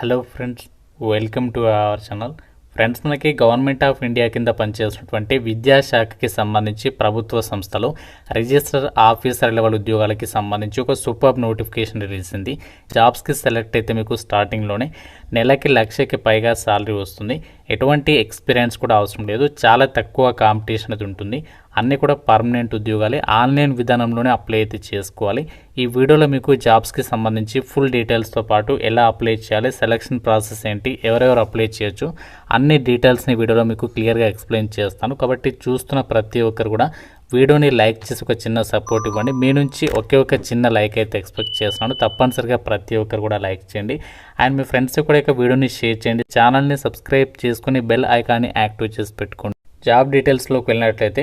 Hello friends welcome to our channel. Friends మనకి government of India కింద పనిచేస్తున్నటువంటి విద్యాశాఖకి సంబంధించి ప్రభుత్వ సంస్థలో రిజిస్టర్ ఆఫీసర్ లెవెల్ ఉద్యోగాలకి సంబంధించి ఒక సూపర్ నోటిఫికేషన్ రిలీజ్ అయింది. జాబ్స్కి సెలెక్ట్ అయితే మీకు స్టార్టింగ్లోనే నెలకి లక్షకి పైగా శాలరీ వస్తుంది. ఎటువంటి ఎక్స్పీరియన్స్ కూడా అవసరం లేదు. చాలా తక్కువ కాంపిటీషన్ అది ఉంటుంది. అన్నీ కూడా పర్మనెంట్ ఉద్యోగాలే. ఆన్లైన్ విధానంలోనే అప్లై అయితే చేసుకోవాలి. ఈ వీడియోలో మీకు జాబ్స్కి సంబంధించి ఫుల్ డీటెయిల్స్తో పాటు ఎలా అప్లై చేయాలి సెలక్షన్ ప్రాసెస్ ఏంటి ఎవరెవరు అప్లై చేయొచ్చు అన్ని డీటెయిల్స్ని వీడియోలో మీకు క్లియర్గా ఎక్స్ప్లెయిన్ చేస్తాను. కాబట్టి చూస్తున్న ప్రతి ఒక్కరు కూడా వీడియోని లైక్ చేసి ఒక చిన్న సపోర్ట్ ఇవ్వండి. మీ నుంచి ఒకే ఒక చిన్న లైక్ అయితే ఎక్స్పెక్ట్ చేస్తున్నాను. తప్పనిసరిగా ప్రతి ఒక్కరు కూడా లైక్ చేయండి. అండ్ మీ ఫ్రెండ్స్ కూడా ఇక వీడియోని షేర్ చేయండి. ఛానల్ని సబ్స్క్రైబ్ చేసుకుని బెల్ ఐకాన్ని యాక్టివ్ చేసి పెట్టుకోండి. జాబ్ డీటెయిల్స్లోకి వెళ్ళినట్లయితే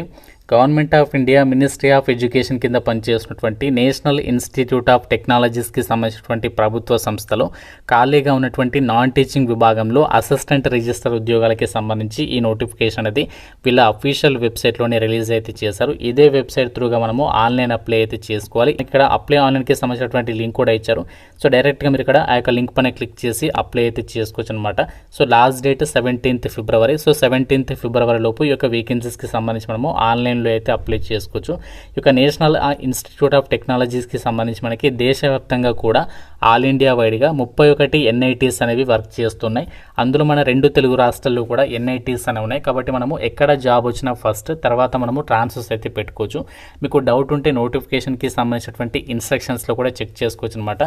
government of India ministry of education కింద పనిచేస్తున్నటువంటి నేషనల్ ఇన్స్టిట్యూట్ ఆఫ్ టెక్నాలజీస్కి సంబంధించినటువంటి ప్రభుత్వ సంస్థలో ఖాళీగా ఉన్నటువంటి నాన్ టీచింగ్ విభాగంలో అసిస్టెంట్ రిజిస్టర్ ఉద్యోగాలకి సంబంధించి ఈ నోటిఫికేషన్ అనేది వీళ్ళ అఫీషియల్ వెబ్సైట్లోనే రిలీజ్ అయితే చేశారు. ఇదే వెబ్సైట్ త్రూగా మనము ఆన్లైన్ అప్లై అయితే చేసుకోవాలి. ఇక్కడ అప్లై ఆన్లైన్కి సంబంధించినటువంటి లింక్ కూడా ఇచ్చారు. సో డైరెక్ట్గా మీరు ఇక్కడ ఆ యొక్క లింక్ పైన క్లిక్ చేసి అప్లై అయితే చేసుకోవచ్చు అనమాట so last date seventeenth February. So seventeenth February లోపు ఈ యొక్క వేకెన్సీస్కి సంబంధించి మనము ఆన్లైన్ ఆన్లైన్లో అయితే అప్లై చేసుకోవచ్చు. ఇక యొక్క నేషనల్ ఇన్స్టిట్యూట్ ఆఫ్ టెక్నాలజీస్కి సంబంధించి మనకి దేశవ్యాప్తంగా కూడా ఆల్ ఇండియా వైడ్గా ముప్పై ఒకటి ఎన్ఐటీస్ అనేవి వర్క్ చేస్తున్నాయి. అందులో మన రెండు తెలుగు రాష్ట్రాల్లో కూడా ఎన్ఐటీస్ అనేవి ఉన్నాయి. కాబట్టి మనము ఎక్కడ జాబ్ వచ్చినా ఫస్ట్ తర్వాత మనము ట్రాన్స్ఫర్స్ అయితే పెట్టుకోవచ్చు. మీకు డౌట్ ఉంటే నోటిఫికేషన్కి సంబంధించినటువంటి ఇన్స్ట్రక్షన్స్లో కూడా చెక్ చేసుకోవచ్చు అనమాట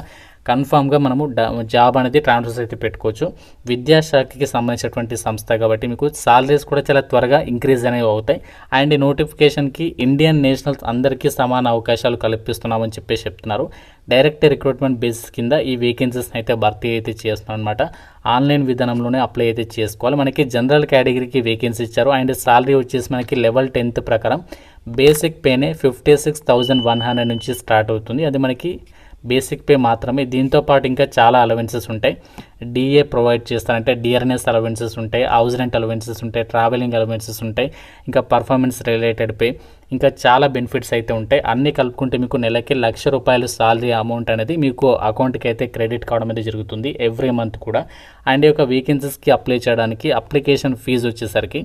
కన్ఫామ్గా మనము జాబ్ అనేది ట్రాన్స్ఫర్స్ అయితే పెట్టుకోవచ్చు. విద్యాశాఖకి సంబంధించినటువంటి సంస్థ కాబట్టి మీకు సాలరీస్ కూడా చాలా త్వరగా ఇంక్రీజ్ అనేవి అవుతాయి. అండ్ నోటిఫికేషన్ నోటిఫికేషన్కి ఇండియన్ నేషనల్స్ అందరికీ సమాన అవకాశాలు కల్పిస్తున్నామని చెప్పేసి చెప్తున్నారు. డైరెక్ట్ రిక్రూట్మెంట్ బేసిస్ కింద ఈ వేకెన్సీస్ని అయితే భర్తీ అయితే చేస్తున్నాం అనమాట ఆన్లైన్ విధానంలోనే అప్లై అయితే చేసుకోవాలి. మనకి జనరల్ కేటగిరీకి వేకెన్సీ ఇచ్చారు. అండ్ సాలరీ వచ్చేసి మనకి లెవెల్ టెన్త్ ప్రకారం బేసిక్ పేనే fifty six thousand one hundred నుంచి స్టార్ట్ అవుతుంది. అది మనకి బేసిక్ పే మాత్రమే. దీంతో పాటు ఇంకా చాలా అలవెన్సెస్ ఉంటాయి. డిఏ ప్రొవైడ్ చేస్తారంటే డిఆర్ఎన్ఎస్ అలవెన్సెస్ ఉంటాయి హౌస్ రెంట్ అలవెన్సెస్ ఉంటాయి ట్రావెలింగ్ అలవెన్సెస్ ఉంటాయి ఇంకా పర్ఫార్మెన్స్ రిలేటెడ్ పే ఇంకా చాలా బెనిఫిట్స్ అయితే ఉంటాయి. అన్నీ కలుపుకుంటే మీకు నెలకి లక్ష రూపాయలు సాలరీ అమౌంట్ అనేది మీకు అకౌంట్కి అయితే క్రెడిట్ కావడం అనేది జరుగుతుంది. ఎవ్రీ మంత్ కూడా. అండ్ ఈ యొక్క వేకెన్సీస్కి అప్లై చేయడానికి అప్లికేషన్ ఫీజు వచ్చేసరికి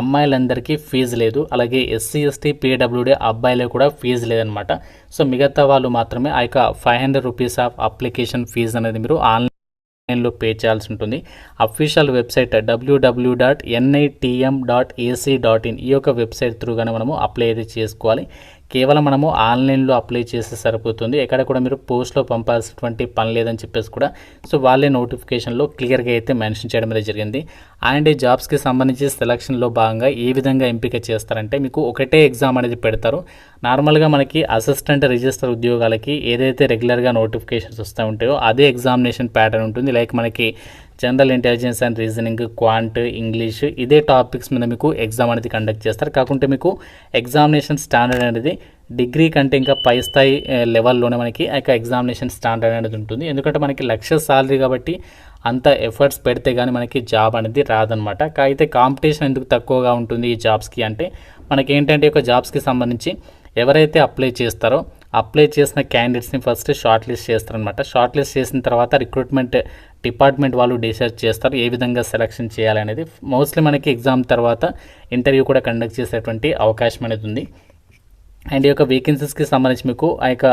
అమ్మాయిలందరికీ ఫీజు లేదు. అలాగే ఎస్సీ ఎస్టీ పీడబ్ల్యూడీ అబ్బాయిలకు కూడా ఫీజు లేదనమాట సో మిగతా వాళ్ళు మాత్రమే ఆ యొక్క five hundred rupees of application fee అనేది మీరు ఆన్లైన్లో పే చేయాల్సి ఉంటుంది. Official website WW dot NITM dot AC dot in ఈ యొక్క వెబ్సైట్ త్రూగానే మనము అప్లై అయితే చేసుకోవాలి. కేవలం మనము ఆన్లైన్లో అప్లై చేస్తే సరిపోతుంది. ఎక్కడ కూడా మీరు పోస్ట్లో పంపాల్సినటువంటి పని లేదని చెప్పేసి కూడా సో వాళ్ళే నోటిఫికేషన్లో క్లియర్గా అయితే మెన్షన్ చేయడం అనేది జరిగింది. అండ్ ఈ జాబ్స్కి సంబంధించి సెలక్షన్లో భాగంగా ఏ విధంగా ఎంపిక చేస్తారంటే మీకు ఒకటే ఎగ్జామ్ అనేది పెడతారు. నార్మల్గా మనకి అసిస్టెంట్ రిజిస్టర్ ఉద్యోగాలకి ఏదైతే రెగ్యులర్గా నోటిఫికేషన్స్ వస్తూ ఉంటాయో అదే ఎగ్జామినేషన్ ప్యాటర్న్ ఉంటుంది. లైక్ మనకి general intelligence and reasoning quant English ఇదే టాపిక్స్ మీద మీకు ఎగ్జామ్ అనేది కండక్ట్ చేస్తారు. కాకుంటే మీకు ఎగ్జామినేషన్ స్టాండర్డ్ అనేది డిగ్రీ కంటే ఇంకా పై స్థాయి లెవెల్లోనే మనకి ఆ ఎగ్జామినేషన్ స్టాండర్డ్ అనేది ఉంటుంది. ఎందుకంటే మనకి లక్ష సాలరీ కాబట్టి అంత ఎఫర్ట్స్ పెడితే కానీ మనకి జాబ్ అనేది రాదనమాట అయితే కాంపిటీషన్ ఎందుకు తక్కువగా ఉంటుంది ఈ జాబ్స్కి అంటే మనకి ఏంటంటే ఒక జాబ్స్కి సంబంధించి ఎవరైతే అప్లై చేస్తారో అప్లై చేసిన క్యాండిడేట్స్ని ఫస్ట్ షార్ట్ లిస్ట్ చేస్తారనమాట షార్ట్ లిస్ట్ చేసిన తర్వాత రిక్రూట్మెంట్ డిపార్ట్మెంట్ వాళ్ళు డిసైడ్ చేస్తారు ఏ విధంగా సెలక్షన్ చేయాలనేది. మోస్ట్లీ మనకి ఎగ్జామ్ తర్వాత ఇంటర్వ్యూ కూడా కండక్ట్ చేసేటువంటి అవకాశం అనేది ఉంది. అండ్ ఈ యొక్క వేకెన్సీస్కి సంబంధించి మీకు ఆ యొక్క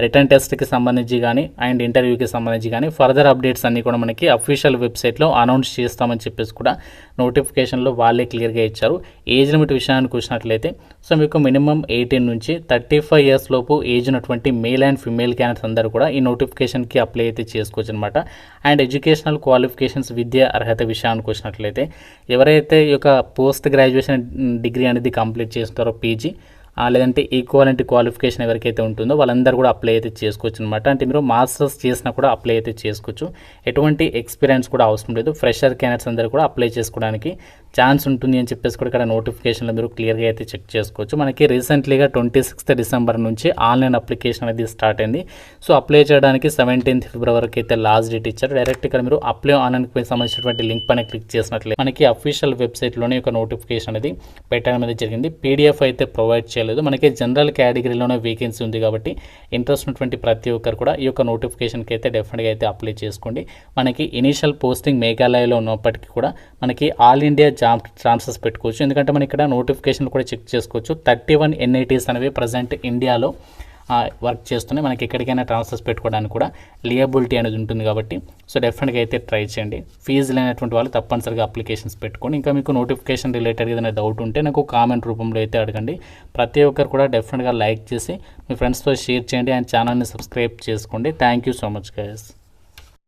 రిటర్న్ టెస్ట్కి సంబంధించి కానీ అండ్ ఇంటర్వ్యూకి సంబంధించి కానీ ఫర్దర్ అప్డేట్స్ అన్నీ కూడా మనకి అఫీషియల్ వెబ్సైట్లో అనౌన్స్ చేస్తామని చెప్పేసి కూడా నోటిఫికేషన్లో వాళ్ళే క్లియర్గా ఇచ్చారు. ఏజ్ లిమిట్ విషయానికి వచ్చినట్లయితే సో మీకు మినిమం ఎయిటీన్ నుంచి థర్టీ ఫైవ్ ఇయర్స్ లోపు ఏజ్ ఉన్నటువంటి మేల్ అండ్ ఫిమేల్ క్యాండిడేట్స్ అందరూ కూడా ఈ నోటిఫికేషన్కి అప్లై అయితే చేసుకోవచ్చు అనమాట అండ్ ఎడ్యుకేషనల్ క్వాలిఫికేషన్స్ విద్య అర్హత విషయానికి వచ్చినట్లయితే ఎవరైతే ఈ యొక్క పోస్ట్ గ్రాడ్యుయేషన్ డిగ్రీ అనేది కంప్లీట్ చేస్తారో పీజీ లేదంటే ఈక్వాలిటీ క్వాలిఫికేషన్ ఎవరికైతే ఉంటుందో వాళ్ళందరూ కూడా అప్లై అయితే చేసుకోవచ్చు అనమాట అంటే మీరు మాస్టర్స్ చేసినా కూడా అప్లై అయితే చేసుకోవచ్చు. ఎటువంటి ఎక్స్పీరియన్స్ కూడా అవసరం లేదు. ఫ్రెషర్ క్యాండిడేట్స్ అందరూ కూడా అప్లై చేసుకోవడానికి ఛాన్స్ ఉంటుంది అని చెప్పేసి కూడా ఇక్కడ నోటిఫికేషన్లో మీరు క్లియర్గా అయితే చెక్ చేసుకోవచ్చు. మనకి రీసెంట్లీగా ట్వంటీ సిక్స్త్ డిసెంబర్ నుంచి ఆన్లైన్ అప్లికేషన్ అనేది స్టార్ట్ అయింది. సో అప్లై చేయడానికి సెవెంటీన్త్ ఫిబ్రవరికి అయితే లాస్ట్ డేట్ ఇచ్చారు. డైరెక్ట్ ఇక్కడ మీరు అప్లై ఆన్లైన్కి సంబంధించినటువంటి లింక్ పైన క్లిక్ చేసినట్లే మనకి అఫీషియల్ వెబ్సైట్లోనే ఒక నోటిఫికేషన్ అనేది పెట్టడం అనేది జరిగింది. పీడిఎఫ్ అయితే ప్రొవైడ్ చేయలేదు. మనకి జనరల్ కేటగిరీలోనే వేకెన్సీ ఉంది కాబట్టి ఇంట్రెస్ట్ ఉన్నటువంటి ప్రతి ఒక్కరు కూడా ఈ యొక్క నోటిఫికేషన్కి అయితే డెఫినెట్గా అయితే అప్లై చేసుకోండి. మనకి ఇనీషియల్ పోస్టింగ్ మేఘాలయలో ఉన్నప్పటికీ కూడా మనకి ఆల్ ఇండియా జాబ్ పెట్టుకోవచ్చు. ఎందుకంటే మనం ఇక్కడ నోటిఫికేషన్ కూడా చెక్ చేసుకోవచ్చు. థర్టీ వన్ ఎన్ఐటీస్ అనేవి ప్రజెంట్ ఇండియాలో వర్క్ చేస్తున్నాయి. మనకి ఎక్కడికైనా ట్రాన్స్ఫర్స్ పెట్టుకోవడానికి కూడా లియబిలిటీ అనేది ఉంటుంది కాబట్టి సో డెఫినెట్గా అయితే ట్రై చేయండి. ఫీజు లేనటువంటి వాళ్ళు తప్పనిసరిగా అప్లికేషన్స్ పెట్టుకోండి. ఇంకా మీకు నోటిఫికేషన్ రిలేటెడ్ ఏదైనా డౌట్ ఉంటే నాకు కామెంట్ రూపంలో అయితే అడగండి. ప్రతి ఒక్కరు కూడా డెఫినెట్గా లైక్ చేసి మీ ఫ్రెండ్స్తో షేర్ చేయండి. అండ్ ఛానల్ని సబ్స్క్రైబ్ చేసుకోండి. Thank you so much guys